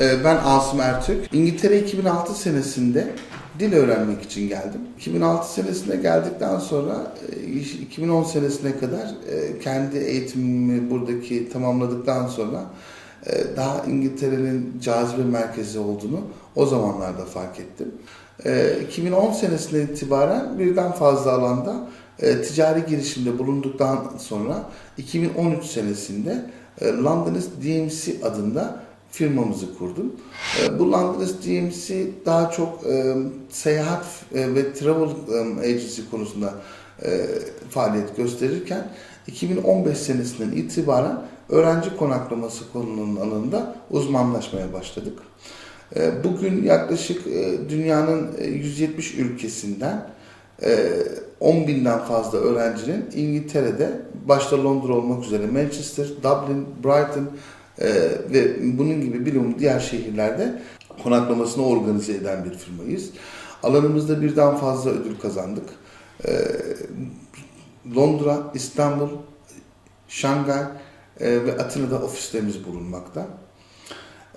Ee, Ben Asım Ertürk. İngiltere 2006 senesinde dil öğrenmek için geldim. 2006 senesinde geldikten sonra e, 2010 senesine kadar e, kendi eğitimimi buradaki tamamladıktan sonra e, daha İngiltere'nin cazibe merkezi olduğunu o zamanlarda fark ettim. E, 2010 senesinden itibaren birden fazla alanda e, ticari girişimde bulunduktan sonra 2013 senesinde e, Londonist DMC adında firmamızı kurdum. E, Bu Londonist DMC daha çok e, seyahat e, ve travel e, agency konusunda e, faaliyet gösterirken 2015 senesinden itibaren öğrenci konaklaması konunun alanında uzmanlaşmaya başladık. E, Bugün yaklaşık e, dünyanın e, 170 ülkesinden e, 10 binden fazla öğrencinin İngiltere'de başta Londra olmak üzere Manchester, Dublin, Brighton e, ve bunun gibi bilim diğer şehirlerde konaklamasını organize eden bir firmayız. Alanımızda birden fazla ödül kazandık. E, Londra, İstanbul, Şangay e, ve Atina'da ofislerimiz bulunmakta.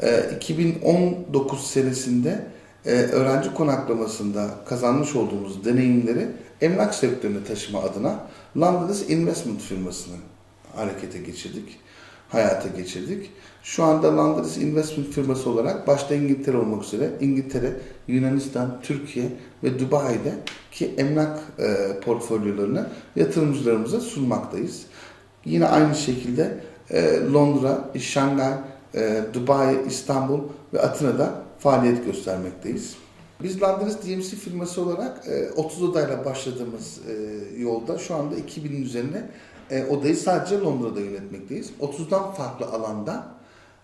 E, 2019 senesinde e, öğrenci konaklamasında kazanmış olduğumuz deneyimleri emlak sektörüne taşıma adına London's Investment firmasını harekete geçirdik, hayata geçirdik. Şu anda London's Investment firması olarak başta İngiltere olmak üzere İngiltere, Yunanistan, Türkiye ve Dubai'de ki emlak e, portfolyolarını yatırımcılarımıza sunmaktayız. Yine aynı şekilde e, Londra, Şangay, e, Dubai, İstanbul ve Atina'da faaliyet göstermekteyiz. Biz London's DMC firması olarak e, 30 odayla başladığımız e, yolda şu anda 2000'in üzerine e, odayı sadece Londra'da yönetmekteyiz. 30'dan farklı alanda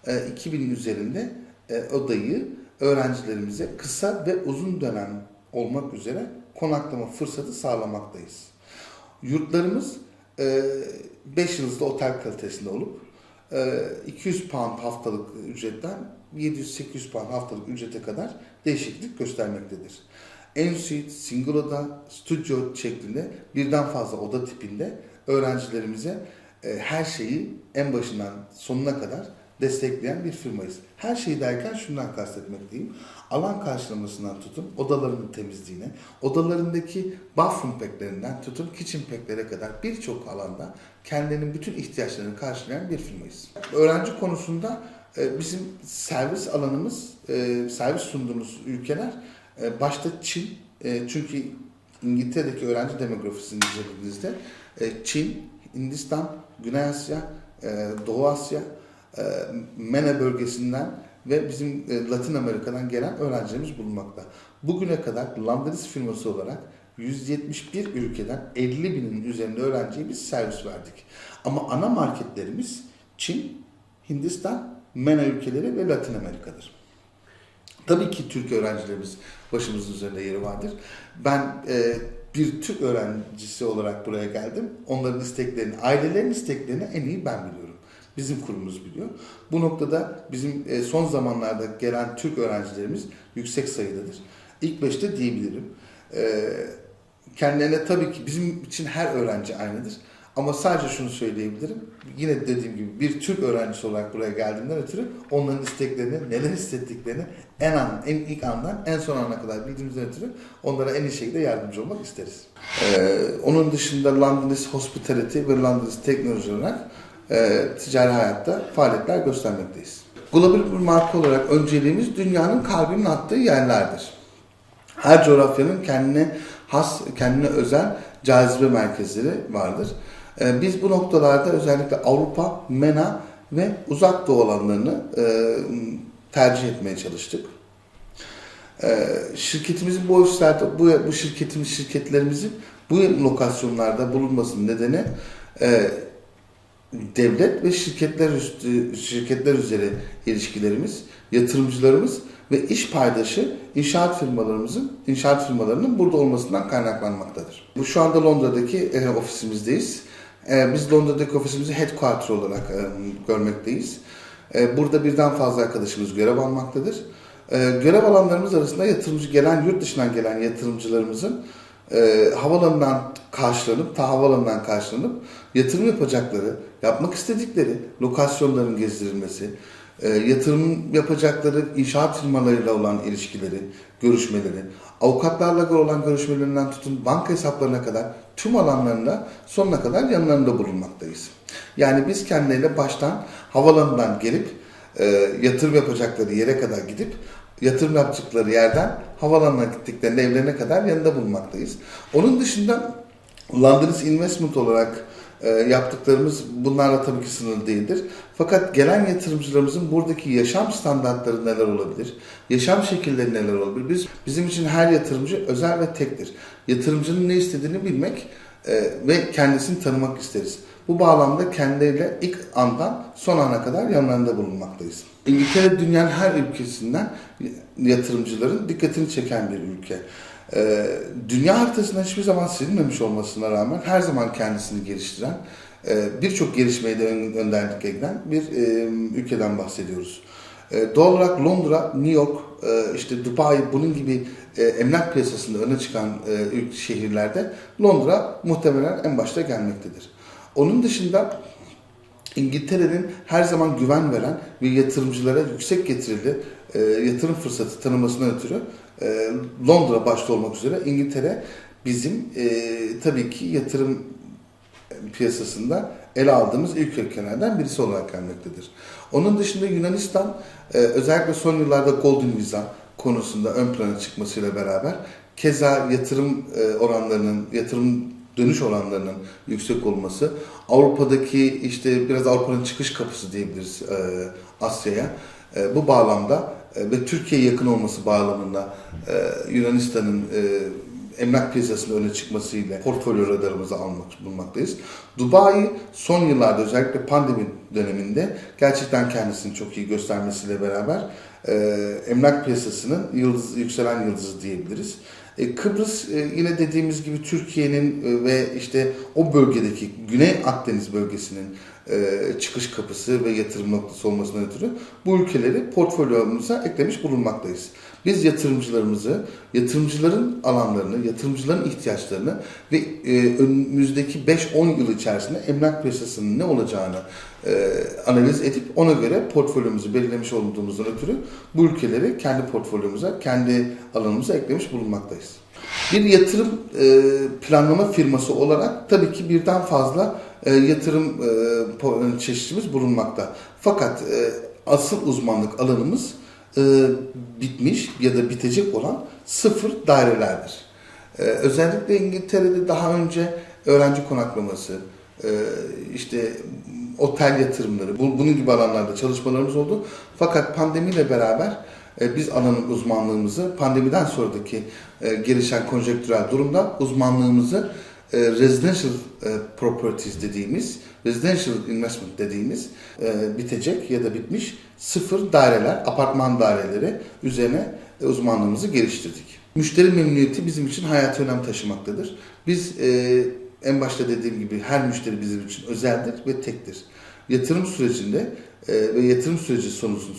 e, 2000'in üzerinde e, odayı öğrencilerimize kısa ve uzun dönem olmak üzere konaklama fırsatı sağlamaktayız. Yurtlarımız 5 yıldızlı otel kalitesinde olup e, 200 pound haftalık ücretten 700-800 pound haftalık ücrete kadar değişiklik göstermektedir. En suite, single oda, stüdyo şeklinde birden fazla oda tipinde öğrencilerimize e, her şeyi en başından sonuna kadar destekleyen bir firmayız. Her şeyi derken şundan kastetmekteyim. Alan karşılamasından tutun, odalarının temizliğine, odalarındaki bathroom packlerinden tutun, kitchen packlere kadar birçok alanda kendilerinin bütün ihtiyaçlarını karşılayan bir firmayız. Öğrenci konusunda e, bizim servis alanımız, e, servis sunduğumuz ülkeler başta Çin, çünkü İngiltere'deki öğrenci demografisini incelediğinizde e, Çin, Hindistan, Güney Asya, e, Doğu Asya, e, MENA bölgesinden ve bizim Latin Amerika'dan gelen öğrencilerimiz bulunmakta. Bugüne kadar Lambris firması olarak 171 ülkeden 50 binin üzerinde öğrenciye biz servis verdik. Ama ana marketlerimiz Çin, Hindistan, MENA ülkeleri ve Latin Amerika'dır. Tabii ki Türk öğrencilerimiz başımızın üzerinde yeri vardır. Ben e, bir Türk öğrencisi olarak buraya geldim. Onların isteklerini, ailelerin isteklerini en iyi ben biliyorum. Bizim kurumumuz biliyor. Bu noktada bizim e, son zamanlarda gelen Türk öğrencilerimiz yüksek sayıdadır. İlk beşte diyebilirim. E, kendilerine tabii ki bizim için her öğrenci aynıdır. Ama sadece şunu söyleyebilirim. Yine dediğim gibi bir Türk öğrencisi olarak buraya geldiğimden ötürü onların isteklerini, neler hissettiklerini en an, en ilk andan en son ana kadar bildiğimizden ötürü onlara en iyi şekilde yardımcı olmak isteriz. Ee, onun dışında Londonist Hospitality ve Londonist Technology olarak e, ticari hayatta faaliyetler göstermekteyiz. Global bir marka olarak önceliğimiz dünyanın kalbinin attığı yerlerdir. Her coğrafyanın kendine has, kendine özel cazibe merkezleri vardır. Ee, Biz bu noktalarda özellikle Avrupa, MENA ve uzak doğu alanlarını e, tercih etmeye çalıştık. Ee, Şirketimizin bu ofislerde, bu, bu şirketimiz, şirketlerimizin bu lokasyonlarda bulunmasının nedeni e, devlet ve şirketler üstü, şirketler üzeri ilişkilerimiz, yatırımcılarımız ve iş paydaşı inşaat firmalarımızın, inşaat firmalarının burada olmasından kaynaklanmaktadır. Bu şu anda Londra'daki e, ofisimizdeyiz. E, biz Londra'daki ofisimizi headquarter olarak e, görmekteyiz. E, burada birden fazla arkadaşımız görev almaktadır. E, görev alanlarımız arasında yatırımcı gelen, yurt dışından gelen yatırımcılarımızın e, havalanından karşılanıp, ta havalanından karşılanıp yatırım yapacakları, yapmak istedikleri lokasyonların gezdirilmesi, e, yatırım yapacakları inşaat firmalarıyla olan ilişkileri, görüşmeleri, avukatlarla olan görüşmelerinden tutun banka hesaplarına kadar tüm alanlarında sonuna kadar yanlarında bulunmaktayız. Yani biz kendileriyle baştan havalanından gelip e, yatırım yapacakları yere kadar gidip yatırım yapacakları yerden havalanına gittiklerinde evlerine kadar yanında bulunmaktayız. Onun dışında London's Investment olarak yaptıklarımız bunlarla tabii ki sınırlı değildir. Fakat gelen yatırımcılarımızın buradaki yaşam standartları neler olabilir? Yaşam şekilleri neler olabilir? Biz bizim için her yatırımcı özel ve tektir. Yatırımcının ne istediğini bilmek e, ve kendisini tanımak isteriz. Bu bağlamda kendileriyle ilk andan son ana kadar yanlarında bulunmaktayız. İngiltere dünyanın her ülkesinden yatırımcıların dikkatini çeken bir ülke. Ee, dünya haritasında hiçbir zaman silinmemiş olmasına rağmen her zaman kendisini geliştiren, e, birçok gelişmeye de ön- önderlik eden bir e, ülkeden bahsediyoruz. E, doğal olarak Londra, New York, e, işte Dubai bunun gibi e, emlak piyasasında öne çıkan e, şehirlerde Londra muhtemelen en başta gelmektedir. Onun dışında İngiltere'nin her zaman güven veren ve yatırımcılara yüksek getirili e, yatırım fırsatı tanımasına ötürü e, Londra başta olmak üzere İngiltere bizim e, tabii ki yatırım piyasasında ele aldığımız ilk ülkelerden birisi olarak gelmektedir. Onun dışında Yunanistan e, özellikle son yıllarda Golden Visa konusunda ön plana çıkmasıyla beraber keza yatırım e, oranlarının, yatırım dönüş oranlarının yüksek olması, Avrupa'daki işte biraz Avrupa'nın çıkış kapısı diyebiliriz e, Asya'ya. E, bu bağlamda ve Türkiye'ye yakın olması bağlamında e, Yunanistan'ın e, emlak piyasasında öne çıkmasıyla portfolyo radarımıza almak bulunmaktayız. Dubai son yıllarda özellikle pandemi döneminde gerçekten kendisini çok iyi göstermesiyle beraber e, emlak piyasasının yıldız, yükselen yıldızı diyebiliriz. E, Kıbrıs e, yine dediğimiz gibi Türkiye'nin e, ve işte o bölgedeki Güney Akdeniz bölgesinin e, çıkış kapısı ve yatırım noktası olmasına ötürü bu ülkeleri portfolyomuza eklemiş bulunmaktayız. Biz yatırımcılarımızı, yatırımcıların alanlarını, yatırımcıların ihtiyaçlarını ve e, önümüzdeki 5-10 yıl içerisinde emlak piyasasının ne olacağını e, analiz edip ona göre portfolyomuzu belirlemiş olduğumuzdan ötürü bu ülkeleri kendi portfolyomuza, kendi alanımıza eklemiş bulunmaktayız. Bir yatırım e, planlama firması olarak tabii ki birden fazla e, yatırım e, po- çeşitimiz bulunmakta. Fakat e, asıl uzmanlık alanımız e, bitmiş ya da bitecek olan sıfır dairelerdir. E, özellikle İngiltere'de daha önce öğrenci konaklaması, e, işte otel yatırımları, bu- bunun gibi alanlarda çalışmalarımız oldu. Fakat pandemiyle beraber e, biz alanın uzmanlığımızı pandemiden sonraki e, gelişen konjektürel durumda uzmanlığımızı e, residential e, properties dediğimiz, residential investment dediğimiz e, bitecek ya da bitmiş sıfır daireler, apartman daireleri üzerine uzmanlığımızı geliştirdik. Müşteri memnuniyeti bizim için hayati önem taşımaktadır. Biz en başta dediğim gibi her müşteri bizim için özeldir ve tektir. Yatırım sürecinde e, ve yatırım süreci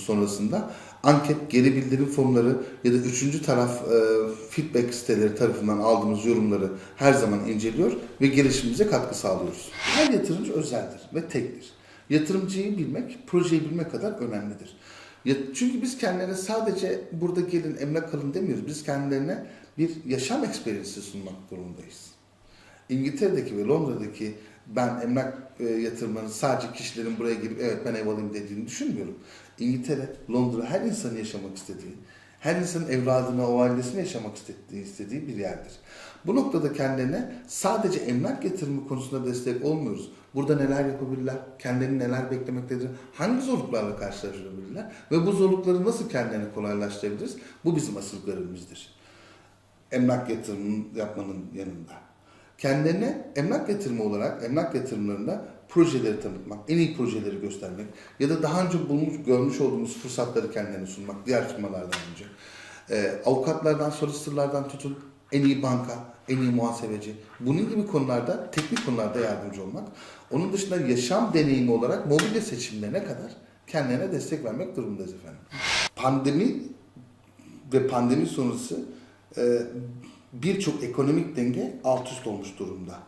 sonrasında anket, geri bildirim formları ya da üçüncü taraf e, feedback siteleri tarafından aldığımız yorumları her zaman inceliyor ve gelişimimize katkı sağlıyoruz. Her yatırımcı özeldir ve tektir. Yatırımcıyı bilmek, projeyi bilmek kadar önemlidir. Çünkü biz kendilerine sadece burada gelin emlak alın demiyoruz. Biz kendilerine bir yaşam eksperiyesi sunmak durumundayız. İngiltere'deki ve Londra'daki ben emlak e, yatırımlarını sadece kişilerin buraya gelip evet ben ev alayım dediğini düşünmüyorum. İngiltere, Londra her insanın yaşamak istediği, her insanın evladına, o ailesine yaşamak istediği, istediği bir yerdir. Bu noktada kendilerine sadece emlak yatırımı konusunda destek olmuyoruz. Burada neler yapabilirler, kendilerini neler beklemektedir, hangi zorluklarla karşılaşabilirler ve bu zorlukları nasıl kendilerine kolaylaştırabiliriz? Bu bizim asıl görevimizdir emlak yatırımı yapmanın yanında. Kendilerine emlak yatırımı olarak emlak yatırımlarında projeleri tanıtmak, en iyi projeleri göstermek ya da daha önce bulmuş, görmüş olduğumuz fırsatları kendilerine sunmak diğer firmalardan önce. Ee, avukatlardan, solicitorlardan tutun en iyi banka, en iyi muhasebeci. Bunun gibi konularda, teknik konularda yardımcı olmak. Onun dışında yaşam deneyimi olarak mobilya seçimlerine kadar kendilerine destek vermek durumundayız efendim. Pandemi ve pandemi sonrası e, birçok ekonomik denge alt üst olmuş durumda.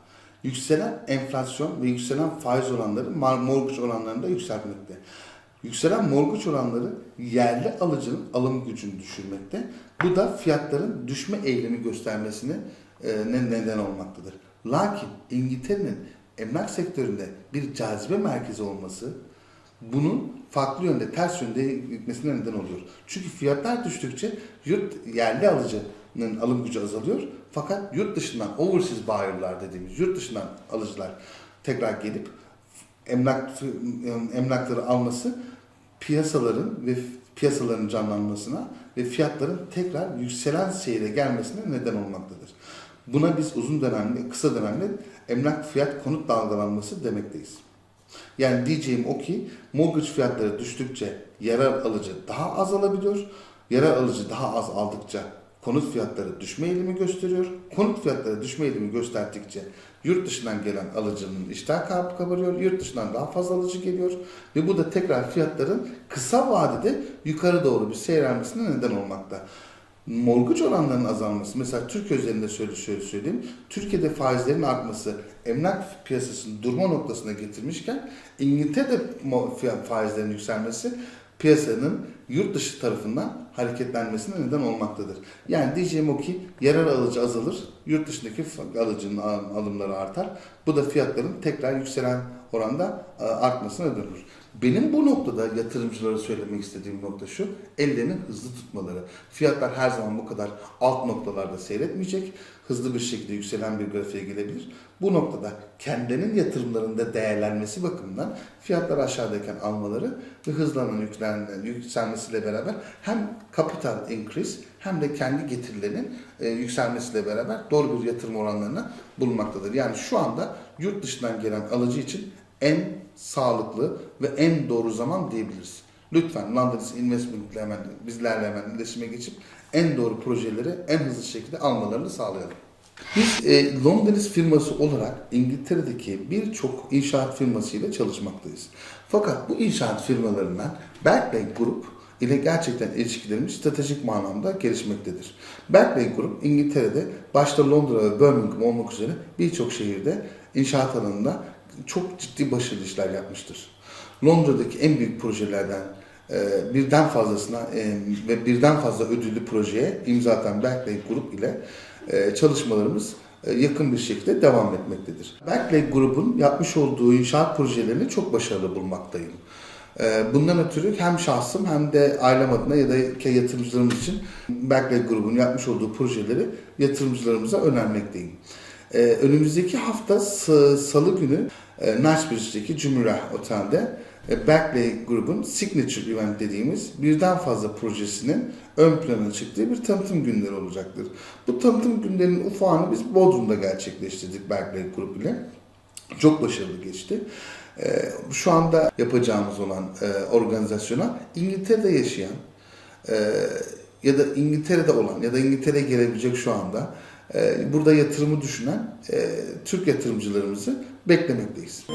Yükselen enflasyon ve yükselen faiz oranları mar- mortgage oranlarını da yükseltmekte. Yükselen morguç oranları yerli alıcının alım gücünü düşürmekte. Bu da fiyatların düşme eğilimi göstermesine e, ne- neden olmaktadır. Lakin İngiltere'nin emlak sektöründe bir cazibe merkezi olması bunun farklı yönde, ters yönde gitmesine neden oluyor. Çünkü fiyatlar düştükçe yurt yerli alıcının alım gücü azalıyor. Fakat yurt dışından overseas buyer'lar dediğimiz yurt dışından alıcılar tekrar gelip emlak emlakları alması piyasaların ve piyasaların canlanmasına ve fiyatların tekrar yükselen seyre gelmesine neden olmaktadır. Buna biz uzun dönemli, kısa dönemli emlak fiyat konut dalgalanması demekteyiz. Yani diyeceğim o ki mortgage fiyatları düştükçe yarar alıcı daha az alabiliyor. Yarar alıcı daha az aldıkça konut fiyatları düşme eğilimi gösteriyor. Konut fiyatları düşme eğilimi gösterdikçe yurt dışından gelen alıcının iştah kaybı kabarıyor. Yurt dışından daha fazla alıcı geliyor. Ve bu da tekrar fiyatların kısa vadede yukarı doğru bir seyrelmesine neden olmakta. Morguç oranlarının azalması, mesela Türkiye üzerinde şöyle, şöyle söyleyeyim. Türkiye'de faizlerin artması emlak piyasasını durma noktasına getirmişken İngiltere'de faizlerin yükselmesi piyasanın yurt dışı tarafından hareketlenmesine neden olmaktadır. Yani diyeceğim o ki yarar alıcı azalır, yurt dışındaki alıcının al- alımları artar. Bu da fiyatların tekrar yükselen oranda artmasına olur. Benim bu noktada yatırımcılara söylemek istediğim nokta şu, ellerini hızlı tutmaları. Fiyatlar her zaman bu kadar alt noktalarda seyretmeyecek, hızlı bir şekilde yükselen bir grafiğe gelebilir. Bu noktada kendilerinin yatırımlarında değerlenmesi bakımından fiyatlar aşağıdayken almaları ve hızlanan yükselmesiyle beraber hem capital increase hem de kendi getirilerinin e, yükselmesiyle beraber doğru bir yatırım oranlarına bulunmaktadır. Yani şu anda yurt dışından gelen alıcı için en sağlıklı ve en doğru zaman diyebiliriz. Lütfen London Investment ile hemen bizlerle hemen iletişime geçip en doğru projeleri en hızlı şekilde almalarını sağlayalım. Biz e, Londres firması olarak İngiltere'deki birçok inşaat firmasıyla çalışmaktayız. Fakat bu inşaat firmalarından Berkeley Group ile gerçekten ilişkilerimiz stratejik manada gelişmektedir. Berkeley Group İngiltere'de başta Londra ve Birmingham olmak üzere birçok şehirde inşaat alanında çok ciddi başarılı işler yapmıştır. Londra'daki en büyük projelerden e, birden fazlasına e, ve birden fazla ödüllü projeye imza atan Berkeley Grup ile e, çalışmalarımız e, yakın bir şekilde devam etmektedir. Berkeley Grup'un yapmış olduğu inşaat projelerini çok başarılı bulmaktayım. E, Bundan ötürü hem şahsım hem de ailem adına ya da yatırımcılarımız için Berkeley Grup'un yapmış olduğu projeleri yatırımcılarımıza önermekteyim. Ee, önümüzdeki hafta salı günü e, Knightsbridge'deki Cumhuriyet Otel'de e, Berkeley grubun Signature Event dediğimiz birden fazla projesinin ön plana çıktığı bir tanıtım günleri olacaktır. Bu tanıtım günlerinin ufağını biz Bodrum'da gerçekleştirdik Berkeley grubu ile. Çok başarılı geçti. Ee, Şu anda yapacağımız olan e, organizasyona İngiltere'de yaşayan e, ya da İngiltere'de olan ya da İngiltere'ye gelebilecek şu anda e, burada yatırımı düşünen e, Türk yatırımcılarımızı beklemekteyiz.